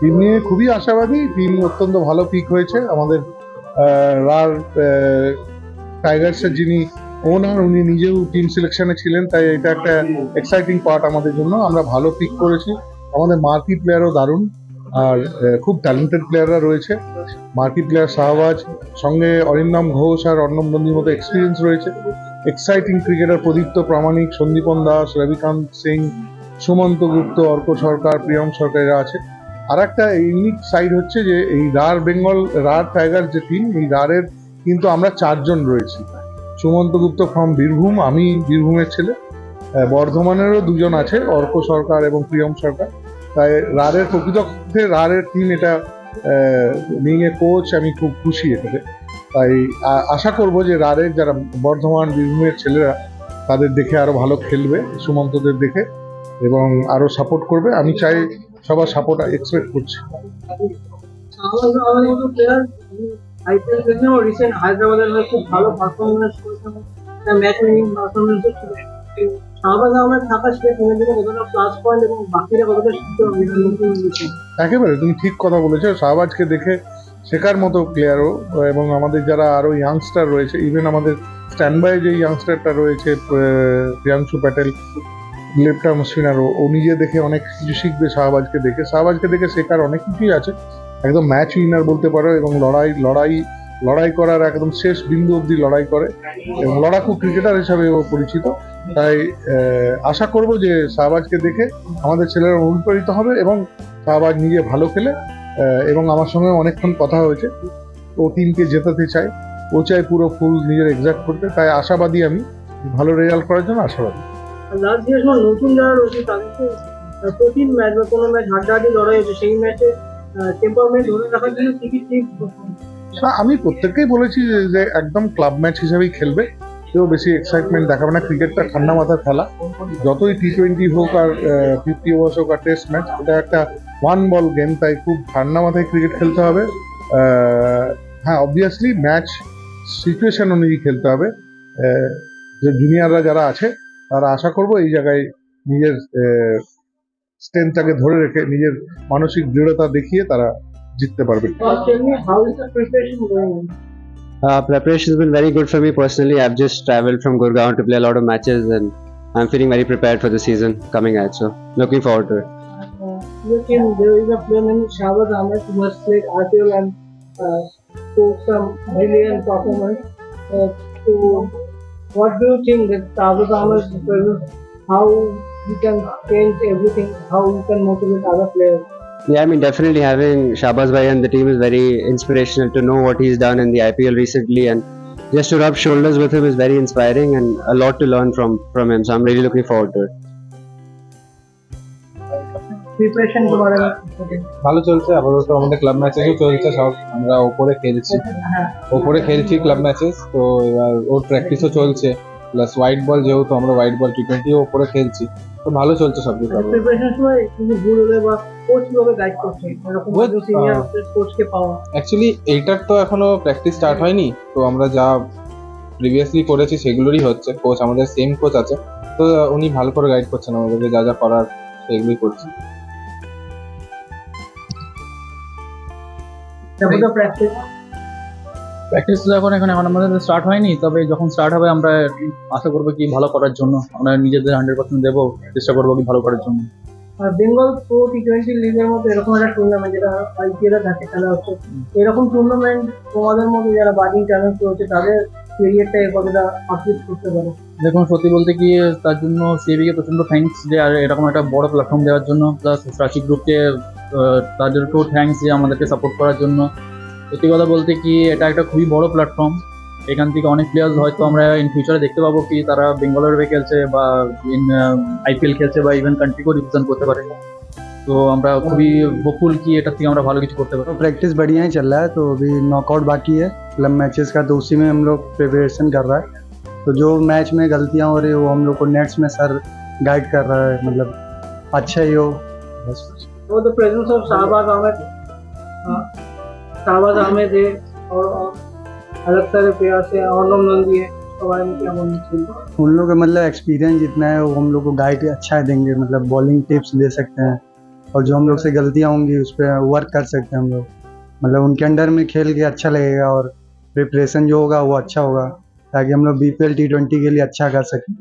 Team নিয়ে খুবই আশাবাদী। টিম অত্যন্ত ভালো পিক হয়েছে। আমাদের রার টাইগার্সের যিনি ওনার উনি নিজেও টিম সিলেকশনে ছিলেন, তাই এটা একটা এক্সাইটিং পার্ট আমাদের জন্য। আমরা ভালো পিক করেছি। আমাদের মার্কি প্লেয়ারও দারুণ। আর খুব ট্যালেন্টেড প্লেয়াররা রয়েছে। মার্কি প্লেয়ার শাহবাজ, সঙ্গে অরিন্দম ঘোষ আর অর্ণব নন্দীর মতো এক্সপিরিয়েন্স রয়েছে। এক্সাইটিং ক্রিকেটার প্রদীপ্ত প্রামাণিক, সন্দীপন দাস, রবিকান্ত সিং সুমন্ত গুপ্ত, অর্ক সরকার প্রিয়ম সরকার এরা আছে। আর একটা ইউনিক সাইড হচ্ছে যে এই রার বেঙ্গল রার টাইগার যে টিম এই রারের কিন্তু আমরা চারজন রয়েছি। সুমন্ত গুপ্ত ফ্রম বীরভূম, আমি বীরভূমের ছেলে। বর্ধমানেরও দুজন আছে, অর্ক সরকার এবং প্রিয়ম সরকার। তাই রারের প্রকৃতপক্ষে রারের টিম এটা বিং কোচ আমি খুব খুশি এটাতে। তাই আশা করব যে রারের যারা বর্ধমান, বীরভূমের ছেলেরা, তাদের দেখে আরও ভালো খেলবে, সুমন্তদের দেখে। এবং আরও সাপোর্ট করবে আমি চাই সবার সাপোর্ট এক্সপেক্ট করছি। একেবারে, তুমি ঠিক কথা বলেছ শাহবাজকে দেখে শেখার মতো প্লেয়ারও এবং আমাদের যারা আরও ইয়াংস্টার রয়েছে ইভেন আমাদের স্ট্যান্ড বাই যে ইয়াংস্টারটা রয়েছে Priyanshu Patel left arm spinner ও নিজে দেখে অনেক কিছু শিখবে, শাহবাজকে দেখে। শাহবাজকে দেখে শেখার অনেক কিছুই আছে। একদম ম্যাচ উইনার বলতে পারো, এবং লড়াই লড়াই লড়াই করার একদম শেষ বিন্দু অবধি লড়াই করে। এবং লড়াকু ক্রিকেটার হিসাবে ও পরিচিত। তাই আশা করব যে শাহবাজকে দেখে আমাদের ছেলেরা অনুপ্রাণিত হবে এবং শাহবাজ নিজে ভালো খেলে এবং আমার সঙ্গে অনেকক্ষণ কথা হয়েছে। ও টিমকে জেতাতে চায়। ও চায় পুরো ফুল নিজের এক্সাক্ট করতে। তাই আশাবাদী আমি। ভালো রেজাল্ট করার জন্য আশাবাদী। লাস্ট যে সময় নতুন যারা রয়েছে তাদেরকে আহ, প্রতি ম্যাচ বা কোনো ম্যাচ হাড্ডাহাড্ডি লড়াই হচ্ছে সেই ম্যাচে টেম্পারমেন্ট ধরে রাখার জন্য কি কি টিপস আমি প্রত্যেককেই বলেছি যে একদম ক্লাব ম্যাচ হিসাবেই খেলবে। কেউ বেশি এক্সাইটমেন্ট দেখাবে না ক্রিকেটটা ঠান্ডা মাথার খেলা। যতই টি টোয়েন্টি হোক আর ফিফটি ওভার্স হোক আর টেস্ট ম্যাচ এটা একটা ওয়ান বল গেম তাই খুব ঠান্ডা মাথায় ক্রিকেট খেলতে হবে। হ্যাঁ অবভিয়াসলি ম্যাচ সিচুয়েশন অনুযায়ী খেলতে হবে। যে জুনিয়ররা যারা আছে তারা আশা করব এই জায়গায় নিজের স্ট্রেংথটাকে ধরে রেখে নিজের মানসিক দৃঢ়তা দেখিয়ে তারা জিততে পারবে এমনি how is the preparation going Uh, preparation has been very good for me personally. I've just traveled from Gurgaon to play a lot of matches, and I'm feeling very prepared for the season coming ahead. So, looking forward to it. your team there is a player named Shahbaz Ahmed who has played IPL and uh, showed some brilliant performance. Uh, so, what do you think that Ahmed's presence, how he can change everything, how he can motivate other players? Yeah, I mean, definitely having Shabazz Bhai and the team is very inspirational to know what he's done in the IPL recently, and just to rub shoulders with him is very inspiring and a lot to learn from from him. So, I'm really looking forward to it. Preparation তোমার ভালো চলছে আপাতত আমাদের club ম্যাচেসও চলছে সব আমরা ওপরে খেলছি। ওপরে খেলছি ক্লাব ম্যাচেস তো এবার ওর প্র্যাকটিসও চলছে। প্লাস হোয়াইট বল যেহেতু আমরা হোয়াইট বল টি টোয়েন্টি ওপরে খেলছি তো ভালো চলছে সব কিছু প্রিপারেশন সময় তুমি ভুল হলে বা কোচ গাইড এরকম সিনিয়র uh, পাওয়া। অ্যাকচুয়ালি এইটার তো এখনও প্র্যাকটিস স্টার্ট হয়নি তো আমরা যা প্রিভিয়াসলি করেছি সেগুলোরই হচ্ছে। কোচ আমাদের সেম কোচ আছে তো উনি ভালো করে গাইড করছেন আমাদেরকে যা যা করার সেগুলোই করছি। তো প্র্যাকটিস প্র্যাকটিস তো এখন এখন এখন আমাদের স্টার্ট হয়নি তবে যখন স্টার্ট হবে আমরা আশা করব কি ভালো করার জন্য। আমরা নিজেদের হান্ড্রেড পার্সেন্ট দেবো চেষ্টা করব কি ভালো করার জন্য। আর বেঙ্গল প্রো টি টোয়েন্টি লিগের মতো এরকম একটা টুর্নামেন্ট যেটা আইপিএল এ থাকে খেলা হচ্ছে। এরকম টুর্নামেন্ট তোমাদের মতো যারা বাজিং চ্যালেঞ্জ রয়েছে তাদের ক্যারিয়ারটা কতটা আপলিফ্ট করতে পারে? দেখুন সত্যি বলতে কি তার জন্য সিএবিকে প্রচণ্ড থ্যাঙ্কস যে আর এরকম একটা বড় প্ল্যাটফর্ম দেওয়ার জন্য প্লাস রাশিক গ্রুপকে তাদেরকেও থ্যাঙ্কস যে আমাদেরকে সাপোর্ট করার জন্য সত্যি কথা বলতে কি এটা একটা খুবই বড় প্ল্যাটফর্ম এখান থেকে অনেক প্লেয়ার্স হয়তো আমরা ইন ফিউচারে দেখতে পাবো কি তারা বেঙ্গলের হয়ে খেলছে বা ইন আইপিএল খেলছে বা ইভেন কান্ট্রিকেও রিপ্রেজেন্ট করতে পারে তো আমরা খুবই হোপফুল কি এটা থেকে আমরা ভালো কিছু করতে পারি तो प्रैक्टिस बढ़िया ही चल रहा है तो अभी नॉकआउट बाकी है क्लब मैचेस का तो उसी में हम लोग प्रिपरेशन कर रहा है तो जो मैच में गलतियां हो रही है वो हम लोग को नेट्स में सर गाइड कर रहा है मतलब अच्छा ही हो बस है और, अलग प्यार से नंदी है उन लोगों का मतलब एक्सपीरियंस जितना है वो हम लोग को गाइड अच्छा देंगे मतलब बॉलिंग टिप्स दे सकते हैं और जो हम लोग से गलतियाँ होंगी उस पर वर्क कर सकते हैं हम लोग। मतलब उनके अंडर में खेल के अच्छा लगेगा और प्रिपरेशन जो होगा वो अच्छा होगा ताकि हम लोग B P L T twenty के लिए अच्छा कर सकें।